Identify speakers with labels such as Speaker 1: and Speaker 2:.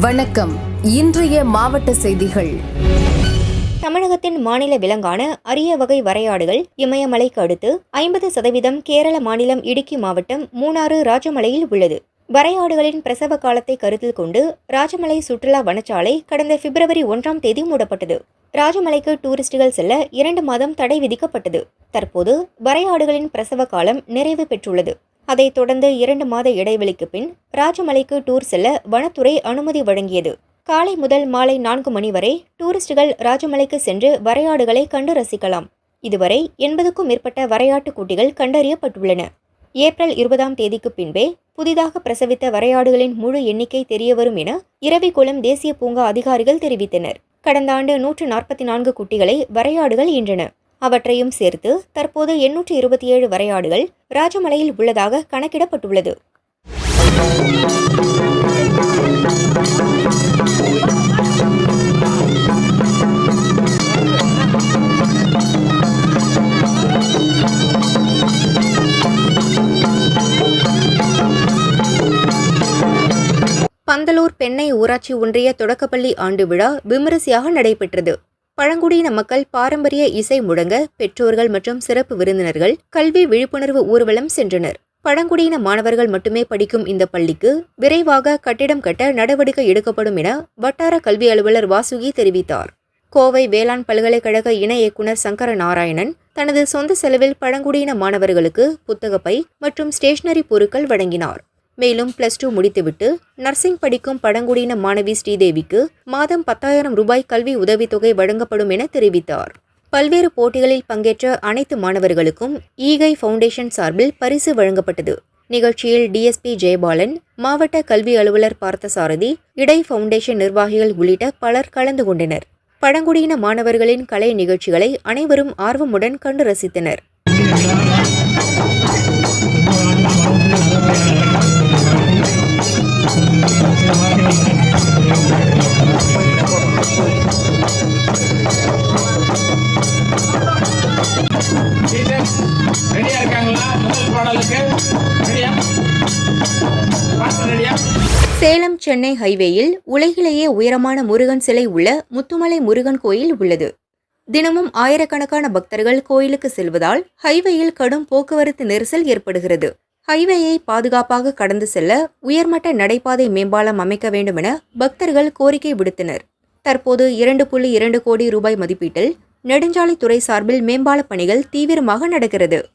Speaker 1: வணக்கம். இன்றைய மாவட்ட செய்திகள்.
Speaker 2: தமிழகத்தின் மாநில விலங்கான அரிய வகை வரையாடுகள் இமயமலைக்கு அடுத்து ஐம்பது சதவீதம் கேரள மாநிலம் இடுக்கி மாவட்டம் மூணாறு ராஜமலையில் உள்ளது. வரையாடுகளின் பிரசவ காலத்தை கருத்தில் கொண்டு ராஜமலை சுற்றுலா வனச்சாலை கடந்த பிப்ரவரி ஒன்றாம் தேதி மூடப்பட்டது. ராஜமலைக்கு டூரிஸ்டுகள் செல்ல இரண்டு மாதம் தடை விதிக்கப்பட்டது. தற்போது வரையாடுகளின் பிரசவ காலம் நிறைவு பெற்றுள்ளது. அதைத் தொடர்ந்து இரண்டு மாத இடைவெளிக்கு பின் ராஜமலைக்கு டூர் செல்ல வனத்துறை அனுமதி வழங்கியது. காலை முதல் மாலை நான்கு மணி வரை டூரிஸ்டுகள் ராஜமலைக்கு சென்று வரையாடுகளை கண்டு ரசிக்கலாம். இதுவரை எண்பதுக்கும் மேற்பட்ட வரையாட்டு குட்டிகள் கண்டறியப்பட்டுள்ளன. ஏப்ரல் இருபதாம் தேதிக்கு பின்பே புதிதாக பிரசவித்த வரையாடுகளின் முழு எண்ணிக்கை தெரியவரும் என இரவிக்குளம் தேசிய பூங்கா அதிகாரிகள் தெரிவித்தனர். கடந்த ஆண்டு நூற்று நாற்பத்தி நான்கு குட்டிகளை வரையாடுகள் ஈன்றன. அவற்றையும் சேர்த்து தற்போது எண்ணூற்று இருபத்தி ஏழு வரையாடுகள் ராஜமலையில் உள்ளதாக கணக்கிடப்பட்டுள்ளது. பந்தலூர் பெண்ணை ஊராட்சி ஒன்றிய தொடக்கப்பள்ளி ஆண்டு விழா விமரிசையாக நடைபெற்றது. பழங்குடியின மக்கள் பாரம்பரிய இசை முழங்க பெற்றோர்கள் மற்றும் சிறப்பு விருந்தினர்கள் கல்வி விழிப்புணர்வு ஊர்வலம் சென்றனர். பழங்குடியின மாணவர்கள் மட்டுமே படிக்கும் இந்த பள்ளிக்கு விரைவாக கட்டிடம் கட்ட நடவடிக்கை எடுக்கப்படும் என வட்டார கல்வி அலுவலர் வாசுகி தெரிவித்தார். கோவை வேளாண் பல்கலைக்கழக இணை இயக்குநர் சங்கர நாராயணன் தனது சொந்த செலவில் பழங்குடியின மாணவர்களுக்கு புத்தகப்பை மற்றும் ஸ்டேஷனரி பொருட்கள் வழங்கினார். மேலும் பிளஸ் டூ முடித்துவிட்டு நர்சிங் படிக்கும் பழங்குடியின மாணவி ஸ்ரீதேவிக்கு மாதம் பத்தாயிரம் ரூபாய் கல்வி உதவித்தொகை வழங்கப்படும் என தெரிவித்தார். பல்வேறு போட்டிகளில் பங்கேற்ற அனைத்து மாணவர்களுக்கும் ஈகை ஃபவுண்டேஷன் சார்பில் பரிசு வழங்கப்பட்டது. நிகழ்ச்சியில் டிஎஸ்பி ஜெயபாலன் மாவட்ட கல்வி அலுவலர் பார்த்தசாரதி இடை ஃபவுண்டேஷன் நிர்வாகிகள் உள்ளிட்ட பலர் கலந்து கொண்டனர். பழங்குடியின மாணவர்களின் கலை நிகழ்ச்சிகளை அனைவரும் ஆர்வமுடன் கண்டு ரசித்தனர். சேலம் சென்னை ஹைவேயில் உலகிலேயே உயரமான முருகன் சிலை உள்ள முத்துமலை முருகன் கோயில் உள்ளது. தினமும் ஆயிரக்கணக்கான பக்தர்கள் கோயிலுக்கு செல்வதால் ஹைவேயில் கடும் போக்குவரத்து நெரிசல் ஏற்படுகிறது. ஹைவேயை பாதுகாப்பாக கடந்து செல்ல உயர்மட்ட நடைபாதை மேம்பாலம் அமைக்க வேண்டும் என பக்தர்கள் கோரிக்கை விடுத்தனர். தற்போது இரண்டு புள்ளி இரண்டு கோடி ரூபாய் மதிப்பீட்டில் நெடுஞ்சாலைத்துறை சார்பில் மேம்பாலப் பணிகள் தீவிரமாக நடக்கிறது.